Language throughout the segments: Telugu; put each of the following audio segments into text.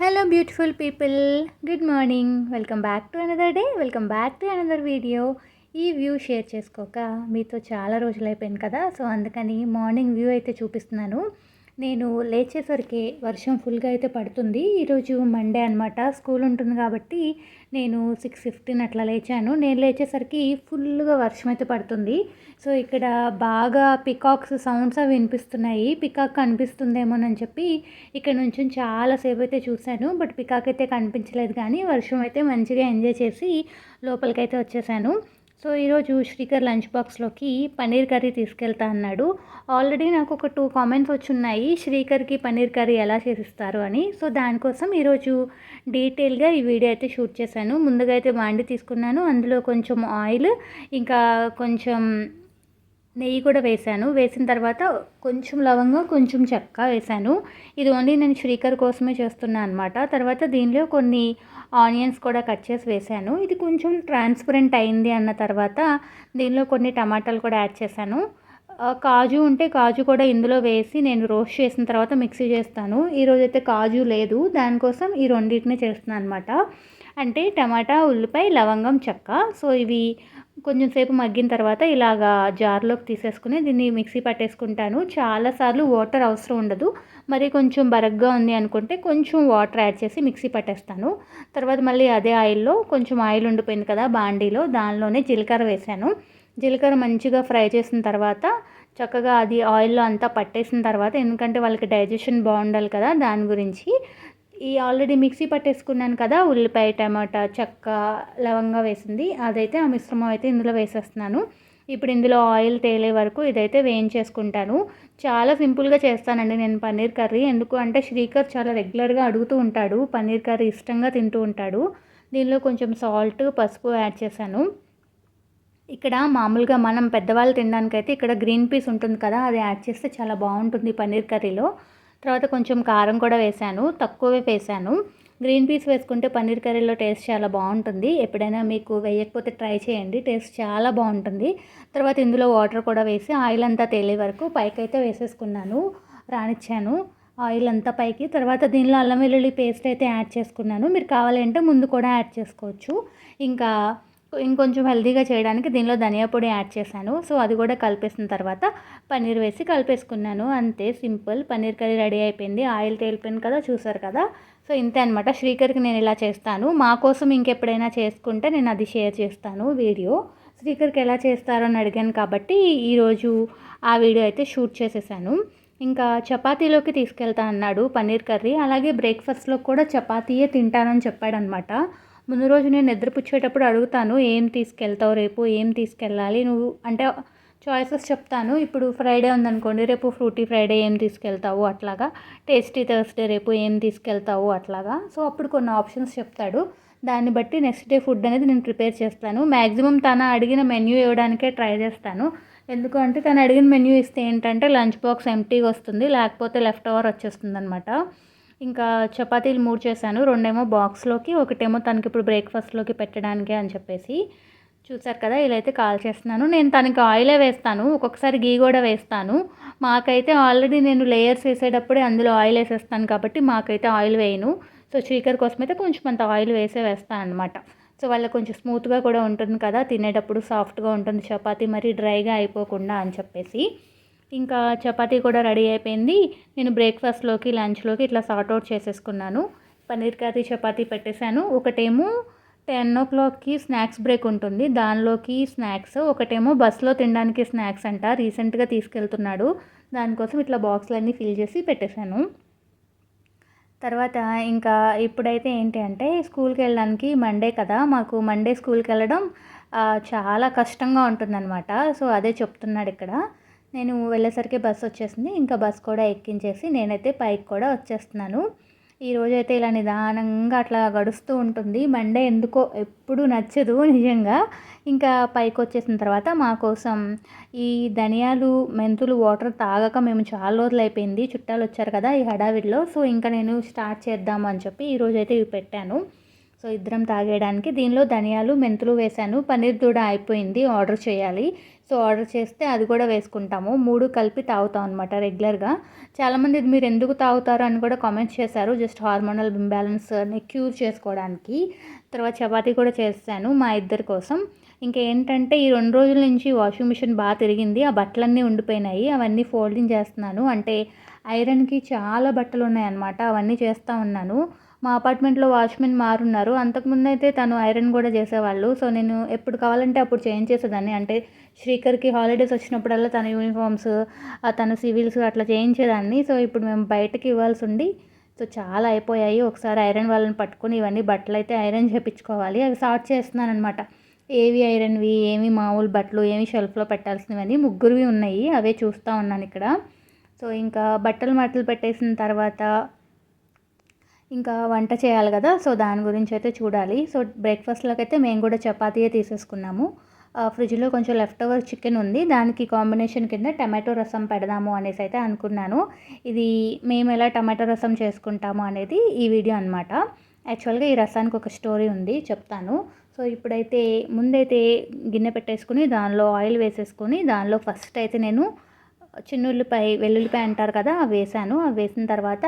Hello beautiful people good morning welcome back to another day welcome back to another video ఈ వ్యూ షేర్ చేసుకోక. మీతో చాలా రోజులు అయిపోయింది కదా. సో అందుకని మార్నింగ్ వ్యూ అయితే చూపిస్తున్నాను. నేను లేచేసరికి వర్షం ఫుల్గా అయితే పడుతుంది. ఈరోజు మండే అనమాట స్కూల్ ఉంటుంది కాబట్టి నేను సిక్స్ ఫిఫ్టీన్ అట్లా లేచాను. నేను లేచేసరికి ఫుల్గా వర్షం అయితే పడుతుంది. సో ఇక్కడ బాగా పికాక్స్ సౌండ్స్ అవి వినిపిస్తున్నాయి. పికాక్ కనిపిస్తుందేమోనని చెప్పి ఇక్కడ నుంచి చాలాసేపు అయితే చూశాను. బట్ పికాక్ అయితే కనిపించలేదు కానీ వర్షం అయితే మంచిగా ఎంజాయ్ చేసి లోపలికైతే వచ్చేసాను. సో ఈరోజు శ్రీకర్ లంచ్ బాక్స్లోకి పన్నీర్ కర్రీ తీసుకెళ్తా అన్నాడు. ఆల్రెడీ నాకు ఒక టూ కామెంట్స్ వచ్చున్నాయి. శ్రీకర్కి పన్నీర్ కర్రీ ఎలా చేసిస్తారు అని. సో దానికోసం ఈరోజు డీటెయిల్గా ఈ వీడియో అయితే షూట్ చేశాను. ముందుగా అయితే బాండి తీసుకున్నాను. అందులో కొంచెం ఆయిల్ ఇంకా కొంచెం నెయ్యి కూడా వేశాను. వేసిన తర్వాత కొంచెం లవంగా కొంచెం చెక్క వేశాను. ఇది ఓన్లీ నేను శ్రీకర్ కోసమే చేస్తున్నాను అనమాట తర్వాత దీనిలో కొన్ని ఆనియన్స్ కూడా కట్ చేసి వేశాను. ఇది కొంచెం ట్రాన్స్పరెంట్ అయింది అన్న తర్వాత దీనిలో కొన్ని టమాటాలు కూడా యాడ్ చేశాను. కాజు ఉంటే కాజు కూడా ఇందులో వేసి నేను రోస్ట్ చేసిన తర్వాత మిక్సీ చేస్తాను. ఈరోజు అయితే కాజు లేదు. దానికోసం ఈ రెండింటిని చేస్తున్నాను అనమాట అంటే టమాటా ఉల్లిపాయ లవంగం చెక్క. సో ఇవి కొంచెం సేపు మగ్గిన తర్వాత ఇలాగా జార్లోకి తీసేసుకుని దీన్ని మిక్సీ పట్టేసుకుంటాను. చాలాసార్లు వాటర్ అవసరం ఉండదు. మరి కొంచెం బరగ్గా ఉంది అనుకుంటే కొంచెం వాటర్ యాడ్ చేసి మిక్సీ పట్టేస్తాను. తర్వాత మళ్ళీ అదే ఆయిల్లో కొంచెం ఆయిల్ ఉండిపోయింది కదా బాండీలో దానిలోనే జీలకర్ర వేసాను. జీలకర్ర మంచిగా ఫ్రై చేసిన తర్వాత చక్కగా అది ఆయిల్లో అంతా పట్టేసిన తర్వాత ఎందుకంటే వాళ్ళకి డైజెషన్ బాగుండాలి కదా దాని గురించి ఈ ఆల్రెడీ మిక్సీ పట్టేసుకున్నాను కదా ఉల్లిపాయ టమాటా చెక్క లవంగా వేసింది. అదైతే ఆ మిశ్రమం అయితే ఇందులో వేసేస్తున్నాను. ఇప్పుడు ఇందులో ఆయిల్ తేలే వరకు ఇదైతే వేయించేసుకుంటాను. చాలా సింపుల్గా చేస్తానండి నేను పన్నీర్ కర్రీ. ఎందుకు అంటే శ్రీకర్ చాలా రెగ్యులర్గా అడుగుతూ ఉంటాడు. పన్నీర్ కర్రీ ఇష్టంగా తింటూ ఉంటాడు. దీనిలో కొంచెం సాల్ట్ పసుపు యాడ్ చేశాను. ఇక్కడ మామూలుగా మనం పెద్దవాళ్ళు తినడానికైతే ఇక్కడ గ్రీన్ పీస్ ఉంటుంది కదా అది యాడ్ చేస్తే చాలా బాగుంటుంది పన్నీర్ కర్రీలో. తర్వాత కొంచెం కారం కూడా వేశాను తక్కువే వేసాను. గ్రీన్ పీస్ వేసుకుంటే పన్నీర్ కర్రీలో టేస్ట్ చాలా బాగుంటుంది. ఎప్పుడైనా మీకు వేయకపోతే ట్రై చేయండి టేస్ట్ చాలా బాగుంటుంది. తర్వాత ఇందులో వాటర్ కూడా వేసి ఆయిల్ అంతా తేలే వరకు పైకి అయితే వేసేసుకున్నాను రానిచ్చాను ఆయిల్ అంతా పైకి. తర్వాత దీనిలో అల్లం వెల్లుల్లి పేస్ట్ అయితే యాడ్ చేసుకున్నాను. మీరు కావాలంటే ముందు కూడా యాడ్ చేసుకోవచ్చు. ఇంకా ఇంకొంచెం హెల్దీగా చేయడానికి దీనిలో ధనియా పొడి యాడ్ చేశాను. సో అది కూడా కలిపేసిన తర్వాత పన్నీర్ వేసి కలిపేసుకున్నాను. అంతే సింపుల్. పన్నీర్ కర్రీ రెడీ అయిపోయింది. ఆయిల్ తేలిపోయింది కదా చూసారు కదా? సో ఇంతే అనమాట శ్రీకర్కి నేను ఇలా చేస్తాను. మా కోసం ఇంకెప్పుడైనా చేసుకుంటే నేను అది షేర్ చేస్తాను వీడియో. శ్రీకర్కి ఎలా చేస్తారో అని అడిగాను కాబట్టి ఈరోజు ఆ వీడియో అయితే షూట్ చేసేసాను. ఇంకా చపాతీలోకి తీసుకెళ్తా అన్నాడు పన్నీర్ కర్రీ. అలాగే బ్రేక్ఫాస్ట్లో కూడా చపాతీయే తింటానని చెప్పాడనమాట ముందు రోజు నేను నిద్రపుచ్చేటప్పుడు అడుగుతాను ఏం తీసుకెళ్తావు రేపు? ఏం తీసుకెళ్ళాలి? నువ్వు అంటే చాయిసెస్ చెప్తాను. ఇప్పుడు ఫ్రైడే ఉందనుకోండి రేపు ఫ్రూటీ ఫ్రైడే ఏం తీసుకెళ్తావు? అట్లాగా. టేస్టీ థర్స్డే రేపు ఏం తీసుకెళ్తావు? అట్లాగా. సో అప్పుడు కొన్ని ఆప్షన్స్ చెప్తాడు. దాన్ని బట్టి నెక్స్ట్ డే ఫుడ్ అనేది నేను ప్రిపేర్ చేస్తాను. మ్యాక్సిమం తను అడిగిన మెన్యూ ఇవ్వడానికే ట్రై చేస్తాను. ఎందుకంటే తను అడిగిన మెన్యూ ఇస్తే ఏంటంటే లంచ్ బాక్స్ ఎంటీగా వస్తుంది. లేకపోతే లెఫ్ట్ ఓవర్ వచ్చేస్తుంది అనమాట ఇంకా చపాతీలు మూడు చేశాను. రెండేమో బాక్స్లోకి ఒకటేమో తనకి ఇప్పుడు బ్రేక్ఫాస్ట్లోకి పెట్టడానికి అని చెప్పేసి. చూసారు కదా ఇలా అయితే కాల్ చేస్తున్నాను. నేను తనకి ఆయిలే వేస్తాను. ఒక్కొక్కసారి గీ కూడా వేస్తాను. మాకైతే ఆల్రెడీ నేను లేయర్స్ వేసేటప్పుడే అందులో ఆయిల్ వేసేస్తాను కాబట్టి మాకైతే ఆయిల్ వేయను. సో చీకర్ కోసం అయితే కొంచెం అంత ఆయిల్ వేసే వేస్తాను అనమాట సో వాళ్ళకి కొంచెం స్మూత్గా కూడా ఉంటుంది కదా తినేటప్పుడు సాఫ్ట్గా ఉంటుంది చపాతీ మరీ డ్రైగా అయిపోకుండా అని చెప్పేసి. ఇంకా చపాతీ కూడా రెడీ అయిపోయింది. నేను బ్రేక్ఫాస్ట్లోకి లంచ్లోకి ఇట్లా సార్ట్ అవుట్ చేసేసుకున్నాను. పన్నీర్ కర్రీ చపాతీ పెట్టేశాను. ఒకటేమో టెన్ ఓ క్లాక్కి స్నాక్స్ బ్రేక్ ఉంటుంది. దానిలోకి స్నాక్స్ ఒకటేమో బస్సులో తినడానికి స్నాక్స్ అంట. రీసెంట్గా తీసుకెళ్తున్నాడు. దానికోసం ఇట్లా బాక్స్లన్నీ ఫిల్ చేసి పెట్టేశాను. తర్వాత ఇంకా ఇప్పుడైతే ఏంటి అంటే స్కూల్కి వెళ్ళడానికి మండే కదా. మాకు మండే స్కూల్కి వెళ్ళడం చాలా కష్టంగా ఉంటుందన్నమాట. సో అదే చెప్తున్నాడు ఇక్కడ. నేను వెళ్ళేసరికి బస్ వచ్చేసింది. ఇంకా బస్ కూడా ఎక్కించేసి నేనైతే పైకి కూడా వచ్చేస్తున్నాను. ఈరోజు అయితే ఇలా నిదానంగా అట్లా గడుస్తూ ఉంటుంది. మండే ఎందుకో ఎప్పుడు నచ్చదు నిజంగా. ఇంకా పైకి వచ్చేసిన తర్వాత మా కోసం ఈ ధనియాలు మెంతులు వాటర్ తాగక మేము చాలా రోజులు అయిపోయింది. చుట్టాలు వచ్చారు కదా ఈ హడావిడిలో. సో ఇంకా నేను స్టార్ట్ చేద్దాము అని చెప్పి ఈరోజు అయితే ఇవి పెట్టాను. సో ఇద్దరం తాగేయడానికి దీనిలో ధనియాలు మెంతులు వేశాను. పన్నీర్ దూడ అయిపోయింది. ఆర్డర్ చేయాలి. సో ఆర్డర్ చేస్తే అది కూడా వేసుకుంటాము. మూడు కలిపి తాగుతాం అనమాట రెగ్యులర్గా. చాలామంది ఇది మీరు ఎందుకు తాగుతారు అని కూడా కామెంట్స్ చేశారు. జస్ట్ హార్మోనల్ ఇంబ్యాలెన్స్ని క్యూర్ చేసుకోవడానికి. తర్వాత చపాతీ కూడా చేస్తాను మా ఇద్దరి కోసం. ఇంకేంటంటే ఈ రెండు రోజుల నుంచి వాషింగ్ మిషన్ బాగా తిరిగింది. ఆ బట్టలన్నీ ఉండిపోయినాయి. అవన్నీ ఫోల్డింగ్ చేస్తున్నాను. అంటే ఐరన్కి చాలా బట్టలు ఉన్నాయన్నమాట. అవన్నీ చేస్తూ ఉన్నాను. మా అపార్ట్మెంట్లో వాచ్మెన్ మారున్నారు. అంతకుముందు అయితే తను ఐరన్ కూడా చేసేవాళ్ళు. సో నేను ఎప్పుడు కావాలంటే అప్పుడు చేంజ్ చేసేదాన్ని. అంటే శ్రీకర్కి హాలిడేస్ వచ్చినప్పుడల్లా తన యూనిఫామ్స్ తన సివిల్స్ అట్లా చేయించేదాన్ని సో ఇప్పుడు మేము బయటకి ఇవ్వాల్సి ఉండి సో చాలా అయిపోయాయి. ఒకసారి ఐరన్ వాళ్ళని పట్టుకొని ఇవన్నీ బట్టలు అయితే ఐరన్ చేయించుకోవాలి అవి సార్ట్ చేస్తున్నాను అనమాట ఏవి ఐరన్వి ఏమి మామూలు బట్టలు ఏమి షెల్ఫ్లో పెట్టాల్సినవన్నీ ముగ్గురువి ఉన్నాయి. అవే చూస్తూ ఉన్నాను ఇక్కడ. సో ఇంకా బట్టలు మట్టలు పెట్టేసిన తర్వాత ఇంకా వంట చేయాలి కదా సో దాని గురించి అయితే చూడాలి. సో బ్రేక్ఫాస్ట్లోకి అయితే మేము కూడా చపాతీయే తీసేసుకున్నాము. ఫ్రిడ్జ్లో కొంచెం లెఫ్ట్ ఓవర్ చికెన్ ఉంది. దానికి కాంబినేషన్ కింద టమాటో రసం పెడదాము అనేసి అయితే అనుకున్నాను. ఇది మేము ఎలా టమాటో రసం చేసుకుంటాము అనేది ఈ వీడియో అనమాట యాక్చువల్గా ఈ రసానికి ఒక స్టోరీ ఉంది చెప్తాను. సో ఇప్పుడైతే ముందైతే గిన్నె పెట్టేసుకుని దానిలో ఆయిల్ వేసేసుకొని దానిలో ఫస్ట్ అయితే నేను చిన్నుల్లిపాయ వెల్లుల్లిపాయ అంటారు కదా అవి వేసాను. అవి వేసిన తర్వాత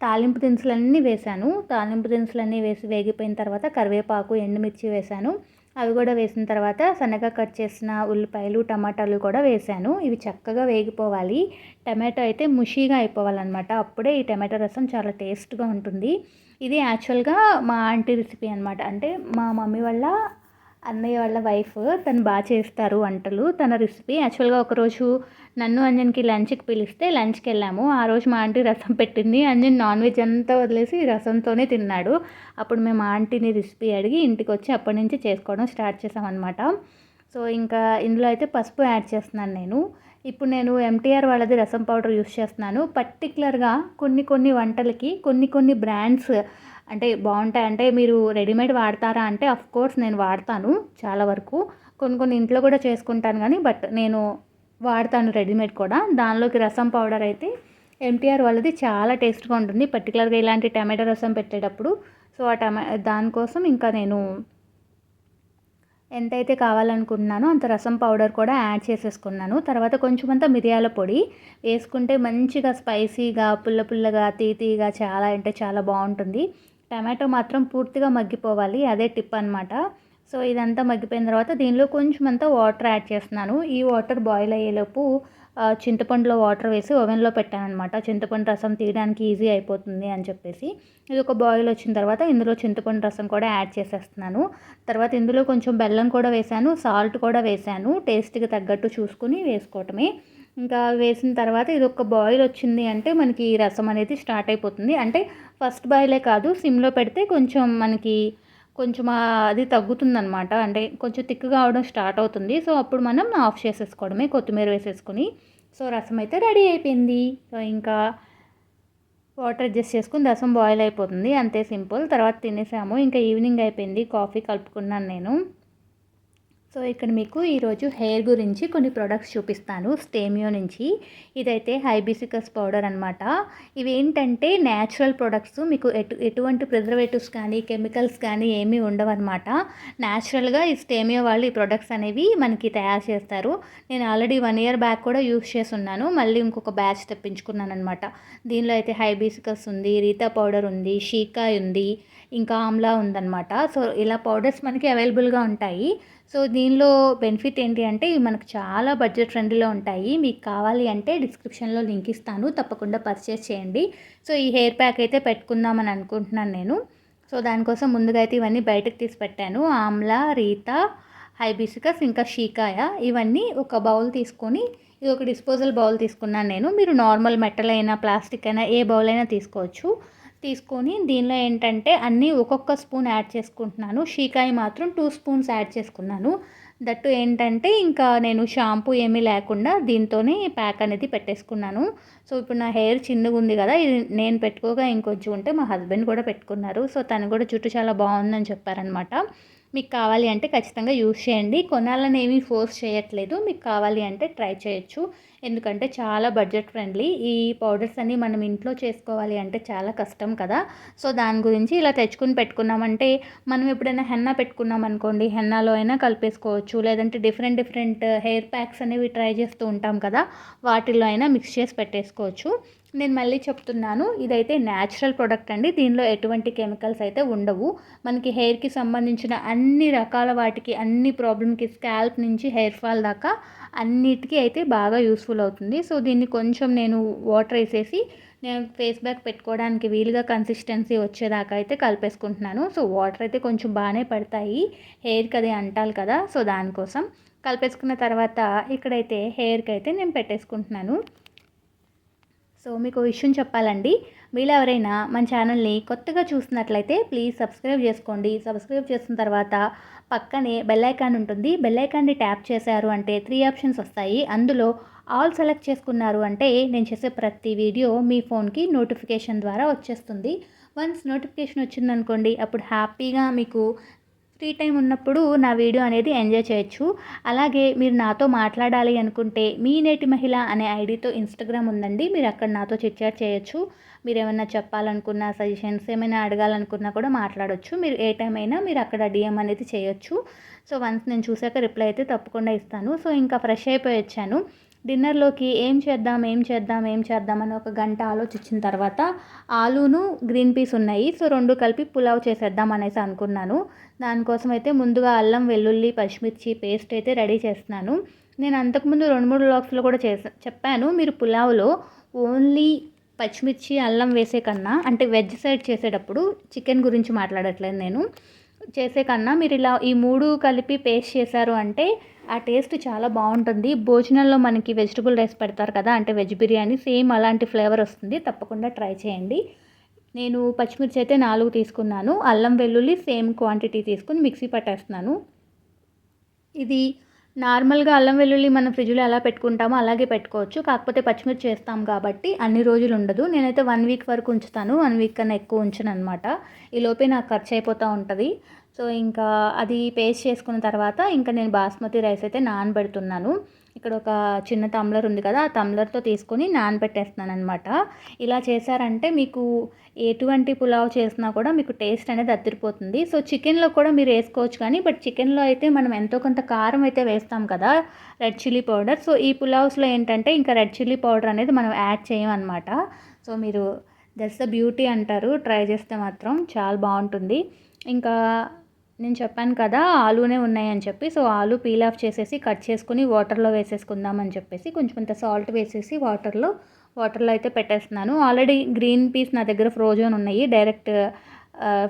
తాలింపు దినుసులన్నీ వేసాను తాలింపు దినుసులన్నీ వేసి వేగిపోయిన తర్వాత కరివేపాకు ఎండుమిర్చి వేసాను అవి కూడా వేసిన తర్వాత సన్నగా కట్ చేసిన ఉల్లిపాయలు టమాటాలు కూడా వేసాను ఇవి చక్కగా వేగిపోవాలి. టమాటో అయితే ముషీగా అయిపోవాలన్నమాట. అప్పుడే ఈ టమాటో రసం చాలా టేస్ట్గా ఉంటుంది. ఇది యాక్చువల్గా మా ఆంటీ రెసిపీ అనమాట అంటే మా మమ్మీ వాళ్ళ అన్నయ్య వాళ్ళ వైఫ్ తను బాగా చేస్తారు వంటలు. తన రెసిపీ యాక్చువల్గా ఒకరోజు నన్ను అంజన్కి లంచ్కి పిలిస్తే లంచ్కి వెళ్ళాము. ఆ రోజు మా ఆంటీ రసం పెట్టింది. అంజన్ నాన్ వెజ్ అంతా వదిలేసి రసంతోనే తిన్నాడు. అప్పుడు మేము ఆంటీని రెసిపీ అడిగి ఇంటికి వచ్చి అప్పటి నుంచి చేసుకోవడం స్టార్ట్ చేసామన్నమాట. సో ఇంకా ఇందులో అయితే పసుపు యాడ్ చేస్తున్నాను నేను. ఇప్పుడు నేను ఎంటీఆర్ వాళ్ళది రసం పౌడర్ యూస్ చేస్తున్నాను. పర్టికులర్గా కొన్ని కొన్ని వంటలకి కొన్ని కొన్ని బ్రాండ్స్ అంటే బాగుంటాయి. అంటే మీరు రెడీమేడ్ వాడతారా అంటే అఫ్ కోర్స్ నేను వాడతాను చాలా వరకు. కొన్ని కొన్ని ఇంట్లో కూడా చేసుకుంటాను కానీ బట్ నేను వాడతాను రెడీమేడ్ కూడా. దానిలోకి రసం పౌడర్ అయితే ఎంటీఆర్ వాళ్ళది చాలా టేస్ట్గా ఉంటుంది. పర్టికులర్గా ఇలాంటి టమాటో రసం పెట్టేటప్పుడు. సో ఆ టమా దానికోసం ఇంకా నేను ఎంతైతే కావాలనుకుంటున్నానో అంత రసం పౌడర్ కూడా యాడ్ చేసేసుకున్నాను. తర్వాత కొంచెం అంతా మిరియాల పొడి వేసుకుంటే మంచిగా స్పైసీగా పుల్ల పుల్లగా తీతీగా చాలా అంటే చాలా బాగుంటుంది. టమాటో మాత్రం పూర్తిగా మగ్గిపోవాలి. అదే టిప్ అనమాట సో ఇదంతా మగ్గిపోయిన తర్వాత దీనిలో కొంచెం అంతా వాటర్ యాడ్ చేస్తున్నాను. ఈ వాటర్ బాయిల్ అయ్యేలోపు చింతపండులో వాటర్ వేసి ఓవెన్లో పెట్టానమాట చింతపండు రసం తీయడానికి ఈజీ అయిపోతుంది అని చెప్పేసి. ఇది ఒక బాయిల్ వచ్చిన తర్వాత ఇందులో చింతపండు రసం కూడా యాడ్ చేసేస్తున్నాను. తర్వాత ఇందులో కొంచెం బెల్లం కూడా వేసాను సాల్ట్ కూడా వేసాను టేస్ట్కి తగ్గట్టు చూసుకుని వేసుకోవటమే. ఇంకా వేసిన తర్వాత ఇది ఒక బాయిల్ వచ్చింది అంటే మనకి రసం అనేది స్టార్ట్ అయిపోతుంది. అంటే ఫస్ట్ బాయిలే కాదు సిమ్లో పెడితే కొంచెం మనకి కొంచెం అది తగ్గుతుందనమాట అంటే కొంచెం తిక్కుగా అవడం స్టార్ట్ అవుతుంది. సో అప్పుడు మనం ఆఫ్ చేసేసుకోవడమే కొత్తిమీర వేసేసుకొని. సో రసం అయితే రెడీ అయిపోయింది. సో ఇంకా వాటర్ అడ్జస్ట్ చేసుకుని రసం బాయిల్ అయిపోతుంది. అంతే సింపుల్. తర్వాత తినేసాము. ఇంకా ఈవినింగ్ అయిపోయింది. కాఫీ కలుపుకున్నాను నేను. సో ఇక్కడ మీకు ఈరోజు హెయిర్ గురించి కొన్ని ప్రొడక్ట్స్ చూపిస్తాను స్టేమియో నుంచి. ఇదైతే హైబిసికస్ పౌడర్ అనమాట ఇవి ఏంటంటే న్యాచురల్ ప్రొడక్ట్స్ మీకు ఎటు ఎటువంటి ప్రిజర్వేటివ్స్ కానీ కెమికల్స్ కానీ ఏమీ ఉండవన్నమాట న్యాచురల్గా ఈ స్టేమియో వాళ్ళు ఈ ప్రొడక్ట్స్ అనేవి మనకి తయారు చేస్తారు. నేను ఆల్రెడీ వన్ ఇయర్ బ్యాక్ కూడా యూస్ చేసి ఉన్నాను మళ్ళీ ఇంకొక బ్యాచ్ తెప్పించుకున్నాను అనమాట దీనిలో అయితే హైబిసికస్ ఉంది రీతా పౌడర్ ఉంది షీకాయ్ ఉంది ఇంకా ఆమ్లా ఉందన్నమాట. సో ఇలా పౌడర్స్ మనకి అవైలబుల్గా ఉంటాయి. సో దీనిలో బెనిఫిట్ ఏంటి అంటే మనకు చాలా బడ్జెట్ ఫ్రెండ్లీలో ఉంటాయి. మీకు కావాలి అంటే డిస్క్రిప్షన్లో లింక్ ఇస్తాను. తప్పకుండా పర్చేస్ చేయండి. సో ఈ హెయిర్ ప్యాక్ అయితే పెట్టుకుందామని అనుకుంటున్నాను నేను. సో దానికోసం ముందుగా అయితే ఇవన్నీ బయటకు తీసి పెట్టాను. ఆమ్లా రీత హైబిసికస్ ఇంకా షీకాయ. ఇవన్నీ ఒక బౌల్ తీసుకొని ఇది ఒక డిస్పోజల్ బౌల్ తీసుకున్నాను నేను. మీరు నార్మల్ మెటల్ అయినా ప్లాస్టిక్ అయినా ఏ బౌల్ అయినా తీసుకోవచ్చు. తీసుకొని దీనిలో ఏంటంటే అన్నీ ఒక్కొక్క స్పూన్ యాడ్ చేసుకుంటున్నాను. షీకాయ మాత్రం టూ స్పూన్స్ యాడ్ చేసుకున్నాను. దట్టు ఏంటంటే ఇంకా నేను షాంపూ ఏమీ లేకుండా దీంతోనే ప్యాక్ అనేది పెట్టేసుకున్నాను. సో ఇప్పుడు నా హెయిర్ చిన్నగా ఉంది కదా ఇది నేను పెట్టుకోగా ఇంకొంచెం ఉంటే మా హస్బెండ్ కూడా పెట్టుకున్నారు. సో తను కూడా జుట్టు చాలా బాగుందని చెప్పారనమాట మీకు కావాలి అంటే ఖచ్చితంగా యూస్ చేయండి. కొనాలని ఏమీ ఫోర్స్ చేయట్లేదు. మీకు కావాలి అంటే ట్రై చేయొచ్చు. ఎందుకంటే చాలా బడ్జెట్ ఫ్రెండ్లీ ఈ పౌడర్స్ అన్నీ మనం ఇంట్లో చేసుకోవాలి అంటే చాలా కష్టం కదా. సో దాని గురించి ఇలా తెచ్చుకుని పెట్టుకున్నామంటే మనం ఎప్పుడైనా హెన్నా పెట్టుకున్నాం అనుకోండి హెన్నాలో అయినా కలిపేసుకోవచ్చు. లేదంటే డిఫరెంట్ డిఫరెంట్ హెయిర్ ప్యాక్స్ అనేవి ట్రై చేస్తూ ఉంటాం కదా వాటిల్లో అయినా మిక్స్ చేసి పెట్టేసుకోవచ్చు. నేను మళ్ళీ చెప్తున్నాను ఇదైతే న్యాచురల్ ప్రోడక్ట్ అండి. దీనిలో ఎటువంటి కెమికల్స్ అయితే ఉండవు. మనకి హెయిర్కి సంబంధించిన అన్ని రకాల వాటికి అన్ని ప్రాబ్లమ్కి స్కాల్ప్ నుంచి హెయిర్ ఫాల్ దాకా అన్నిటికీ అయితే బాగా యూస్ఫుల్ అవుతుంది. సో దీన్ని కొంచెం నేను వాటర్ వేసేసి నేను ఫేస్ బ్యాక్ పెట్టుకోవడానికి వీలుగా కన్సిస్టెన్సీ వచ్చేదాకా అయితే కలిపేసుకుంటున్నాను. సో వాటర్ అయితే కొంచెం బాగానే పడతాయి. హెయిర్కి అది అంటాలి కదా సో దానికోసం. కలిపేసుకున్న తర్వాత ఇక్కడైతే హెయిర్కి అయితే నేను పెట్టేసుకుంటున్నాను. సో మీకు విషయం చెప్పాలండి. మీరు ఎవరైనా మన ఛానల్ని కొత్తగా చూసినట్లయితే ప్లీజ్ సబ్స్క్రైబ్ చేసుకోండి. సబ్స్క్రైబ్ చేసిన తర్వాత పక్కనే బెల్ ఐకాన్ ఉంటుంది. బెల్ ఐకాన్ని ట్యాప్ చేశారు అంటే త్రీ ఆప్షన్స్ వస్తాయి. అందులో ఆల్ సెలెక్ట్ చేసుకున్నారు అంటే నేను చేసే ప్రతి వీడియో మీ ఫోన్కి నోటిఫికేషన్ ద్వారా వచ్చేస్తుంది. వన్స్ నోటిఫికేషన్ వచ్చిందనుకోండి అప్పుడు హ్యాపీగా మీకు ఫ్రీ టైం ఉన్నప్పుడు నా వీడియో అనేది ఎంజాయ్ చేయొచ్చు. అలాగే మీరు నాతో మాట్లాడాలి అనుకుంటే మీ నేటి మహిళ అనే ఐడితో ఇన్స్టాగ్రామ్ ఉందండి. మీరు అక్కడ నాతో చిట్చాట్ చేయొచ్చు. మీరు ఏమైనా చెప్పాలనుకున్నా సజెషన్స్ ఏమైనా అడగాలనుకున్నా కూడా మాట్లాడవచ్చు మీరు ఏ టైం అయినా మీరు అక్కడ డిఎం అనేది చేయొచ్చు. సో వన్స్ నేను చూసాక రిప్లై అయితే తప్పకుండా ఇస్తాను. సో ఇంకా ఫ్రెష్ అయిపోయి వచ్చాను డిన్నర్లోకి ఏం చేద్దాం ఏం చేద్దాం ఏం చేద్దాం అని ఒక గంట ఆలోచించిన తర్వాత ఆలూను గ్రీన్ పీస్ ఉన్నాయి. సో రెండు కలిపి పులావ్ చేసేద్దాం అనేసి అనుకున్నాను. దానికోసం అయితే ముందుగా అల్లం వెల్లుల్లి పచ్చిమిర్చి పేస్ట్ అయితే రెడీ చేస్తున్నాను. నేను అంతకుముందు రెండు మూడు బ్లాక్స్లో కూడా చేసా చెప్పాను. మీరు పులావ్లో ఓన్లీ పచ్చిమిర్చి అల్లం వేసే కన్నా అంటే వెజ్ సైడ్ చేసేటప్పుడు చికెన్ గురించి మాట్లాడట్లేదు నేను. చేసే కన్నా మీరు ఇలా ఈ మూడు కలిపి పేస్ట్ చేశారు అంటే ఆ టేస్ట్ చాలా బాగుంటుంది. భోజనంలో మనకి వెజిటబుల్ రైస్ పెడతారు కదా అంటే వెజ్ బిర్యానీ సేమ్ అలాంటి ఫ్లేవర్ వస్తుంది. తప్పకుండా ట్రై చేయండి. నేను పచ్చిమిర్చి అయితే నాలుగు తీసుకున్నాను. అల్లం వెల్లుల్లి సేమ్ క్వాంటిటీ తీసుకుని మిక్సీ పట్టేస్తున్నాను. ఇది నార్మల్గా అల్లం వెల్లుల్లి మనం ఫ్రిడ్జ్లో ఎలా పెట్టుకుంటామో అలాగే పెట్టుకోవచ్చు. కాకపోతే పచ్చిమిర్చి చేస్తాం కాబట్టి అన్ని రోజులు ఉండదు. నేనైతే వన్ వీక్ వరకు ఉంచుతాను. వన్ వీక్ కన్నా ఎక్కువ ఉంచను అనమాట ఈ లోపే నాకు ఖర్చు అయిపోతూ ఉంటుంది. సో ఇంకా అది పేస్ట్ చేసుకున్న తర్వాత ఇంకా నేను బాస్మతి రైస్ అయితే నానబెడుతున్నాను. ఇక్కడ ఒక చిన్న టమ్లర్ ఉంది కదా ఆ టమ్లర్తో తీసుకొని నానబెట్టేస్తున్నాను అనమాట ఇలా చేశారంటే మీకు ఎటువంటి పులావ్ చేసినా కూడా మీకు టేస్ట్ అనేది అద్దరిపోతుంది. సో చికెన్లో కూడా మీరు వేసుకోవచ్చు కానీ బట్ చికెన్లో అయితే మనం ఎంతో కొంత కారం అయితే వేస్తాం కదా రెడ్ చిల్లీ పౌడర్ సో ఈ పులావ్స్లో ఏంటంటే ఇంకా రెడ్ చిల్లీ పౌడర్ అనేది మనం యాడ్ చేయమన్నమాట. సో మీరు దట్స్ ద బ్యూటీ అంటారు. ట్రై చేస్తే మాత్రం చాలా బాగుంటుంది. ఇంకా నేను చెప్పాను కదా ఆలూనే ఉన్నాయని చెప్పి. సో ఆలు పీల్ ఆఫ్ చేసేసి కట్ చేసుకుని వాటర్లో వేసేసుకుందామని చెప్పేసి కొంచెం కొంత సాల్ట్ వేసేసి వాటర్లో వాటర్లో అయితే పెట్టేస్తున్నాను. ఆల్రెడీ గ్రీన్ పీస్ నా దగ్గర ఫ్రోజన్ ఉన్నాయి. డైరెక్ట్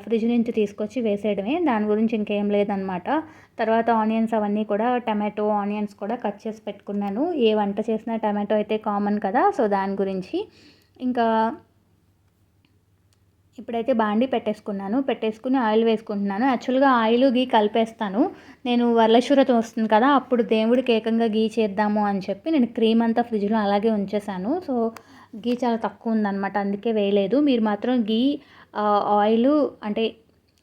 ఫ్రిడ్జ్ నుంచి తీసుకొచ్చి వేసేయడమే. దాని గురించి ఇంకేం లేదనమాట తర్వాత ఆనియన్స్ అవన్నీ కూడా టమాటో ఆనియన్స్ కూడా కట్ చేసి పెట్టుకున్నాను. ఏ వంట చేసినా టమాటో అయితే కామన్ కదా సో దాని గురించి. ఇంకా ఇప్పుడైతే బాండి పెట్టేసుకున్నాను. పెట్టేసుకుని ఆయిల్ వేసుకుంటున్నాను. యాక్చువల్గా ఆయిల్ గీ కలిపేస్తాను. నేను వరలశూరత వస్తుంది కదా అప్పుడు దేవుడికి ఏకంగా గీ చేద్దాము అని చెప్పి నేను క్రీమ్ అంతా ఫ్రిడ్జ్లో అలాగే ఉంచేసాను సో గీ చాలా తక్కువ ఉందన్నమాట అందుకే వేయలేదు. మీరు మాత్రం గీ ఆయిల్ అంటే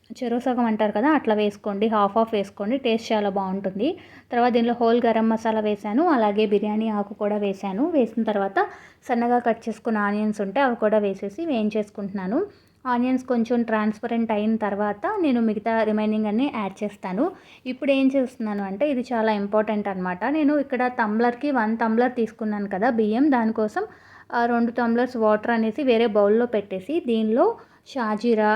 చెరోసగం అంటారు కదా అట్లా వేసుకోండి హాఫ్ ఆఫ్ వేసుకోండి టేస్ట్ చాలా బాగుంటుంది. తర్వాత దీనిలో హోల్ గరం మసాలా వేసాను అలాగే బిర్యానీ ఆకు కూడా వేసాను వేసిన తర్వాత సన్నగా కట్ చేసుకున్న ఆనియన్స్ ఉంటే అవి కూడా వేసేసి వేయించేసుకుంటున్నాను. ఆనియన్స్ కొంచెం ట్రాన్స్పరెంట్ అయిన తర్వాత నేను మిగతా రిమైనింగ్ అన్నీ యాడ్ చేస్తాను. ఇప్పుడు ఏం చేస్తున్నాను అంటే ఇది చాలా ఇంపార్టెంట్ అనమాట నేను ఇక్కడ టంబ్లర్కి వన్ టంబ్లర్ తీసుకున్నాను కదా బియ్యం. దానికోసం రెండు టంబ్లర్స్ వాటర్ అనేసి వేరే బౌల్లో పెట్టేసి దీనిలో షాజీరా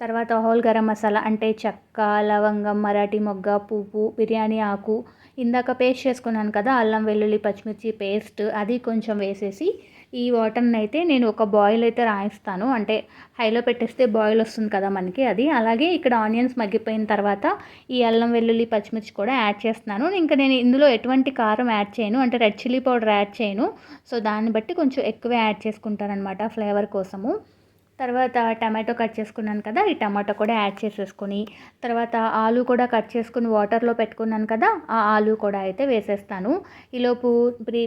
తర్వాత హోల్ గరం మసాలా అంటే చెక్క లవంగం మరాఠీ మొగ్గ పువ్వు బిర్యానీ ఆకు ఇందాక పేస్ట్ చేసుకున్నాను కదా అల్లం వెల్లుల్లి పచ్చిమిర్చి పేస్ట్ అది కొంచెం వేసేసి ఈ వాటర్ని అయితే నేను ఒక బాయిల్ అయితే రాయిస్తాను. అంటే హైలో పెట్టేస్తే బాయిల్ వస్తుంది కదా మనకి అది. అలాగే ఇక్కడ ఆనియన్స్ మగ్గిపోయిన తర్వాత ఈ అల్లం వెల్లుల్లి పచ్చిమిర్చి కూడా యాడ్ చేస్తున్నాను. ఇంకా నేను ఇందులో ఎటువంటి కారం యాడ్ చేయను. అంటే రెడ్ చిల్లీ పౌడర్ యాడ్ చేయను. సో దాన్ని బట్టి కొంచెం ఎక్కువ యాడ్ చేసుకుంటాను అనమాట ఫ్లేవర్ కోసము. తర్వాత టమాటో కట్ చేసుకున్నాను కదా ఈ టమాటో కూడా యాడ్ చేసేసుకొని తర్వాత ఆలు కూడా కట్ చేసుకుని వాటర్లో పెట్టుకున్నాను కదా ఆ ఆలు కూడా అయితే వేసేస్తాను. ఈలోపు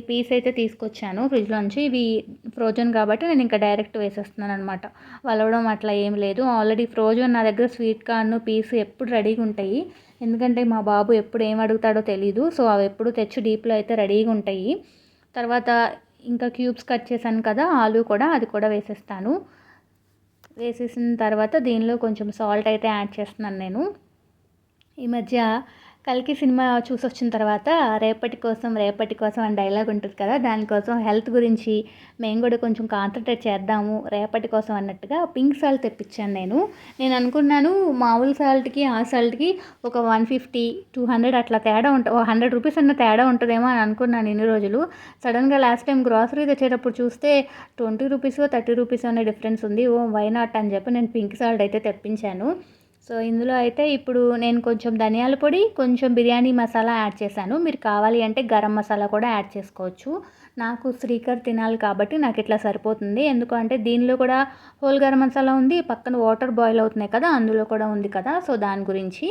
పీస్ అయితే తీసుకొచ్చాను ఫ్రిడ్జ్లోంచి ఇవి ఫ్రోజన్ కాబట్టి నేను ఇంకా డైరెక్ట్ వేసేస్తున్నాను అనమాట వలవడం అట్లా ఏం లేదు. ఆల్రెడీ ఫ్రోజన్ నా దగ్గర స్వీట్ కార్న్ పీస్ ఎప్పుడు రెడీగా ఉంటాయి. ఎందుకంటే మా బాబు ఎప్పుడు ఏం అడుగుతాడో తెలీదు. సో అవి ఎప్పుడు తెచ్చి డీప్లో అయితే రెడీగా ఉంటాయి. తర్వాత ఇంకా క్యూబ్స్ కట్ చేశాను కదా ఆలు కూడా అది కూడా వేసేస్తాను. వేసేసిన తర్వాత దీనిలో కొంచెం సాల్ట్ అయితే యాడ్ చేస్తున్నాను నేను. ఈ మధ్య కల్కి సినిమా చూసి వచ్చిన తర్వాత రేపటి కోసం రేపటి కోసం అని డైలాగ్ ఉంటుంది కదా దానికోసం హెల్త్ గురించి మేము కూడా కొంచెం కాన్సన్ట్రేట్ చేద్దాము రేపటి కోసం అన్నట్టుగా పింక్ సాల్ట్ తెప్పించాను నేను. నేను అనుకున్నాను మామూలు సాల్ట్కి ఆ సాల్ట్కి ఒక వన్ ఫిఫ్టీ టూ హండ్రెడ్ అట్లా తేడా ఉంటుంది హండ్రెడ్ రూపీస్ అన్న తేడా ఉంటుందేమో అని అనుకున్నాను ఇన్ని రోజులు. సడన్గా లాస్ట్ టైం గ్రాసరీ తెచ్చేటప్పుడు చూస్తే ట్వంటీ రూపీస్ థర్టీ రూపీస్ అనే డిఫరెన్స్ ఉంది. ఓ వై నాట్ అని చెప్పి నేను పింక్ సాల్ట్ అయితే తెప్పించాను. సో ఇందులో అయితే ఇప్పుడు నేను కొంచెం ధనియాల పొడి కొంచెం బిర్యానీ మసాలా యాడ్ చేశాను. మీరు కావాలి అంటే గరం మసాలా కూడా యాడ్ చేసుకోవచ్చు. నాకు శ్రీకర్ తినాలి కాబట్టి నాకు ఇట్లా సరిపోతుంది. ఎందుకంటే దీనిలో కూడా హోల్ గరం మసాలా ఉంది పక్కన వాటర్ బాయిల్ అవుతున్నాయి కదా అందులో కూడా ఉంది కదా. సో దాని గురించి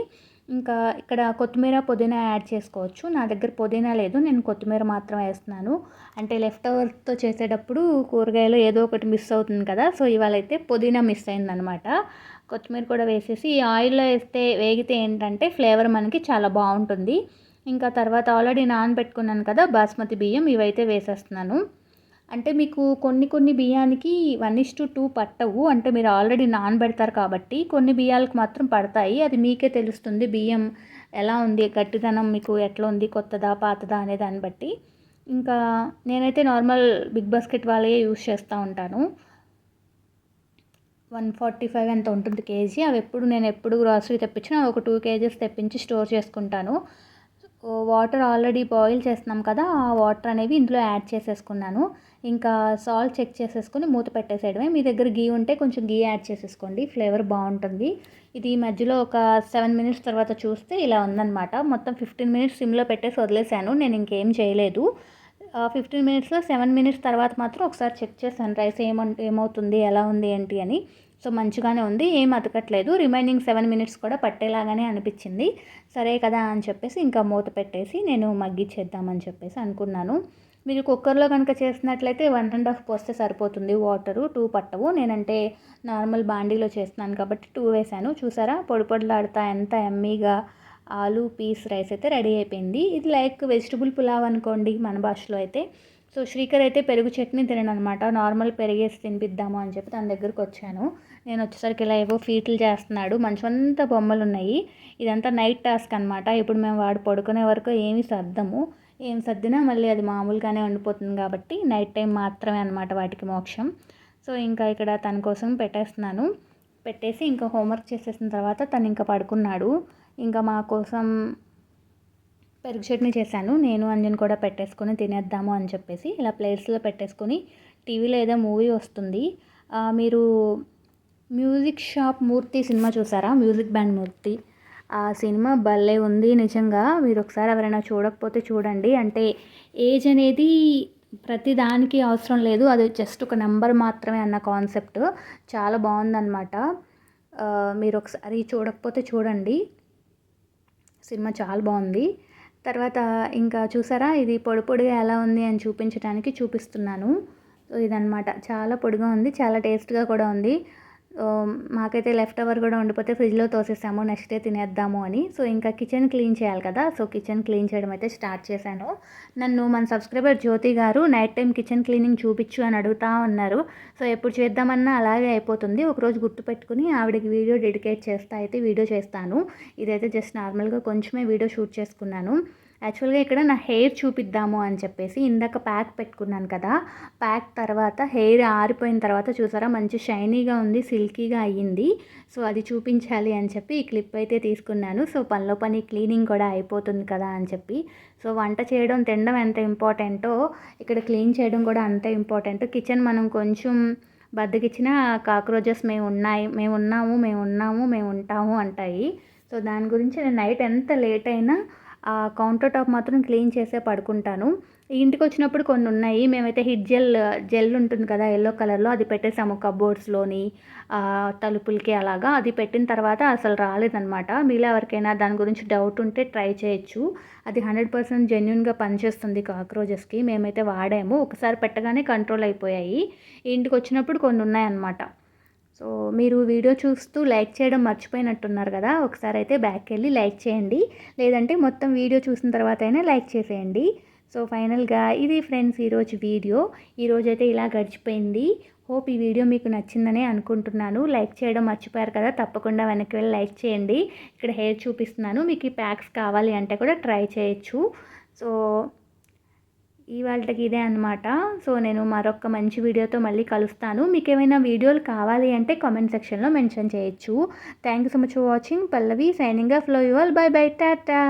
ఇంకా ఇక్కడ కొత్తిమీర పుదీనా యాడ్ చేసుకోవచ్చు. నా దగ్గర పుదీనా లేదు నేను కొత్తిమీర మాత్రం వేస్తున్నాను. అంటే లెఫ్ట్ ఓవర్తో చేసేటప్పుడు కూరగాయలు ఏదో ఒకటి మిస్ అవుతుంది కదా సో ఇవాళ అయితే పుదీనా మిస్ అయిందనమాట కొత్తిమీర కూడా వేసేసి ఈ ఆయిల్లో వేస్తే వేగితే ఏంటంటే ఫ్లేవర్ మనకి చాలా బాగుంటుంది. ఇంకా తర్వాత ఆల్రెడీ నానబెట్టుకున్నాను కదా బాస్మతి బియ్యం ఇవైతే వేసేస్తున్నాను. అంటే మీకు కొన్ని కొన్ని బియ్యానికి వన్ ఇస్ టు టూ పట్టవు. అంటే మీరు ఆల్రెడీ నానబెడతారు కాబట్టి కొన్ని బియ్యాలకు మాత్రం పడతాయి. అది మీకే తెలుస్తుంది బియ్యం ఎలా ఉంది గట్టిదనం మీకు ఎట్లా ఉంది కొత్తదా పాతదా అనే దాన్ని బట్టి. ఇంకా నేనైతే నార్మల్ బిగ్ బాస్కెట్ వాళ్ళే యూస్ చేస్తూ ఉంటాను. వన్ ఫార్టీ ఫైవ్ ఎంత ఉంటుంది కేజీ? అవి ఎప్పుడు నేను ఎప్పుడు గ్రాసరీ తెప్పించినా ఒక టూ కేజీస్ తెప్పించి స్టోర్ చేసుకుంటాను. వాటర్ ఆల్రెడీ బాయిల్ చేస్తున్నాం కదా ఆ వాటర్ అనేవి ఇందులో యాడ్ చేసేసుకున్నాను. ఇంకా సాల్ట్ చెక్ చేసేసుకొని మూత పెట్టేసేయడమే. మీ దగ్గర గీ ఉంటే కొంచెం గీ యాడ్ చేసేసుకోండి. ఫ్లేవర్ బాగుంటుంది. ఇది మధ్యలో ఒక సెవెన్ మినిట్స్ తర్వాత చూస్తే ఇలా ఉందన్నమాట. మొత్తం ఫిఫ్టీన్ మినిట్స్ సిమ్లో పెట్టేసి వదిలేసాను నేను ఇంకేం చేయలేదు. ఫిఫ్టీన్ మినిట్స్లో సెవెన్ మినిట్స్ తర్వాత మాత్రం ఒకసారి చెక్ చేశాను. రైస్ ఏమంట ఏమవుతుంది? ఎలా ఉంది? ఏంటి? అని. సో మంచిగానే ఉంది. ఏం అతకట్లేదు. రిమైనింగ్ సెవెన్ మినిట్స్ కూడా పట్టేలాగానే అనిపించింది. సరే కదా అని చెప్పేసి ఇంకా మూత పెట్టేసి నేను మగ్గిచ్చేద్దామని చెప్పేసి అనుకున్నాను. మీరు కుక్కర్లో కనుక చేసినట్లయితే వన్ అండ్ హాఫ్ పోస్తే సరిపోతుంది. వాటరు టూ పట్టవు. నేనంటే నార్మల్ బాండీలో చేస్తున్నాను కాబట్టి టూ వేసాను. చూసారా? పొడి పొడిలాడుతా ఎంత ఎమ్మీగా ఆలు పీస్ రైస్ అయితే రెడీ అయిపోయింది. ఇది లైక్ వెజిటబుల్ పులావ్ అనుకోండి మన భాషలో అయితే. సో శ్రీకర్ అయితే పెరుగు చట్నీ తిననమాట నార్మల్ పెరిగేసి తినిపిద్దాము అని చెప్పి తన దగ్గరకు వచ్చాను. నేను వచ్చేసరికి ఇలా ఏవో ఫీట్లు చేస్తున్నాడు. మంచివంతా బొమ్మలు ఉన్నాయి ఇదంతా నైట్ టాస్క్ అనమాట ఇప్పుడు మేము వాడు పడుకునే వరకు ఏమి సర్దము. ఏం సర్దినా మళ్ళీ అది మామూలుగానే ఉండిపోతుంది కాబట్టి నైట్ టైం మాత్రమే అనమాట వాటికి మోక్షం. సో ఇంకా ఇక్కడ తన కోసం పెట్టేస్తున్నాను. పెట్టేసి ఇంకా హోంవర్క్ చేసేసిన తర్వాత తను ఇంకా పడుకున్నాడు. ఇంకా మా కోసం పెరుగు చట్నీ చేశాను. నేను అంజన్ కూడా పెట్టేసుకొని తినేద్దాము అని చెప్పేసి ఇలా ప్లేట్స్లో పెట్టేసుకొని టీవీలో ఏదో మూవీ వస్తుంది. మీరు మ్యూజిక్ షాప్ మూర్తి సినిమా చూసారా? Music band Murthy. ఆ సినిమా భలే ఉంది నిజంగా. మీరు ఒకసారి ఎవరైనా చూడకపోతే చూడండి. అంటే ఏజ్ అనేది ప్రతి దానికి అవసరం లేదు. అది జస్ట్ ఒక నెంబర్ మాత్రమే అన్న కాన్సెప్ట్. చాలా బాగుందన్నమాట. మీరు ఒకసారి చూడకపోతే చూడండి. సినిమా చాలా బాగుంది. తర్వాత ఇంకా చూసారా? ఇది పొడి పొడిగా ఎలా ఉంది అని చూపించడానికి చూపిస్తున్నాను. సో ఇదనమాట చాలా పొడిగా ఉంది. చాలా టేస్ట్గా కూడా ఉంది. మాకైతే లెఫ్ట్ ఓవర్ కూడా ఉండిపోతే ఫ్రిడ్జ్లో తోసేసాము నెక్స్ట్ డే తినేద్దాము అని. సో ఇంకా కిచెన్ క్లీన్ చేయాలి కదా. సో కిచెన్ క్లీన్ చేయడం అయితే స్టార్ట్ చేశాను. నన్ను మన సబ్స్క్రైబర్ జ్యోతి గారు నైట్ టైం కిచెన్ క్లీనింగ్ చూపించు అని అడుగుతా ఉన్నారు. సో ఎప్పుడు చేద్దామన్నా అలాగే అయిపోతుంది. ఒకరోజు గుర్తుపెట్టుకుని ఆవిడకి వీడియో డెడికేట్ చేస్తా అయితే వీడియో చేస్తాను. ఇదైతే జస్ట్ నార్మల్గా కొంచెమే వీడియో షూట్ చేసుకున్నాను. యాక్చువల్గా ఇక్కడ నా హెయిర్ చూపిద్దాము అని చెప్పేసి ఇందాక ప్యాక్ పెట్టుకున్నాను కదా. ప్యాక్ తర్వాత హెయిర్ ఆరిపోయిన తర్వాత చూసారా మంచి షైనీగా ఉంది సిల్కీగా అయ్యింది. సో అది చూపించాలి అని చెప్పి ఈ క్లిప్ అయితే తీసుకున్నాను. సో పనిలో పని క్లీనింగ్ కూడా అయిపోతుంది కదా అని చెప్పి. సో వంట చేయడం తినడం ఎంత ఇంపార్టెంటో ఇక్కడ క్లీన్ చేయడం కూడా అంతే ఇంపార్టెంట్. కిచెన్ మనం కొంచెం బద్దకిచ్చిన కాక్రోచెస్ మేము ఉన్నాయి మేము ఉన్నాము మేము ఉన్నాము మేము ఉంటాము అంటాయి. సో దాని గురించి నేను నైట్ ఎంత లేట్ అయినా ఆ కౌంటర్ టాప్ మాత్రం క్లీన్ చేసే పడుకుంటాను. ఇంటికి వచ్చినప్పుడు కొన్ని ఉన్నాయి. మేమైతే హిట్ జెల్ జెల్ ఉంటుంది కదా ఎల్లో కలర్లో అది పెట్టేసాము కబోర్డ్స్లోని తలుపులకి అలాగా. అది పెట్టిన తర్వాత అసలు రాలేదనమాట మీలో ఎవరికైనా దాని గురించి డౌట్ ఉంటే ట్రై చేయొచ్చు. అది హండ్రెడ్ పర్సెంట్ జెన్యున్గా పనిచేస్తుంది కాక్రోచెస్కి. మేమైతే వాడాము. ఒకసారి పెట్టగానే కంట్రోల్ అయిపోయాయి. ఇంటికి వచ్చినప్పుడు కొన్ని ఉన్నాయన్నమాట. సో మీరు వీడియో చూస్తూ లైక్ చేయడం మర్చిపోయినట్టున్నారు కదా ఒకసారి అయితే బ్యాక్ వెళ్ళి లైక్ చేయండి. లేదంటే మొత్తం వీడియో చూసిన తర్వాత అయినా లైక్ చేసేయండి. సో ఫైనల్గా ఇది ఫ్రెండ్స్ ఈరోజు వీడియో. ఈరోజు అయితే ఇలా గడిచిపోయింది. హోప్ ఈ వీడియో మీకు నచ్చిందనే అనుకుంటున్నాను. లైక్ చేయడం మర్చిపోయారు కదా తప్పకుండా వెనక్కి వెళ్ళి లైక్ చేయండి. ఇక్కడ హెయిర్ చూపిస్తున్నాను. మీకు ఈ ప్యాక్స్ కావాలి అంటే కూడా ట్రై చేయొచ్చు. సో ఇవాళకి ఇదే అనమాట సో నేను మరొక మంచి వీడియోతో మళ్ళీ కలుస్తాను. మీకు ఏమైనా వీడియోలు కావాలి అంటే కామెంట్ సెక్షన్లో మెన్షన్ చేయొచ్చు. Thank you so much for watching Pallavi signing off love you all bye bye tata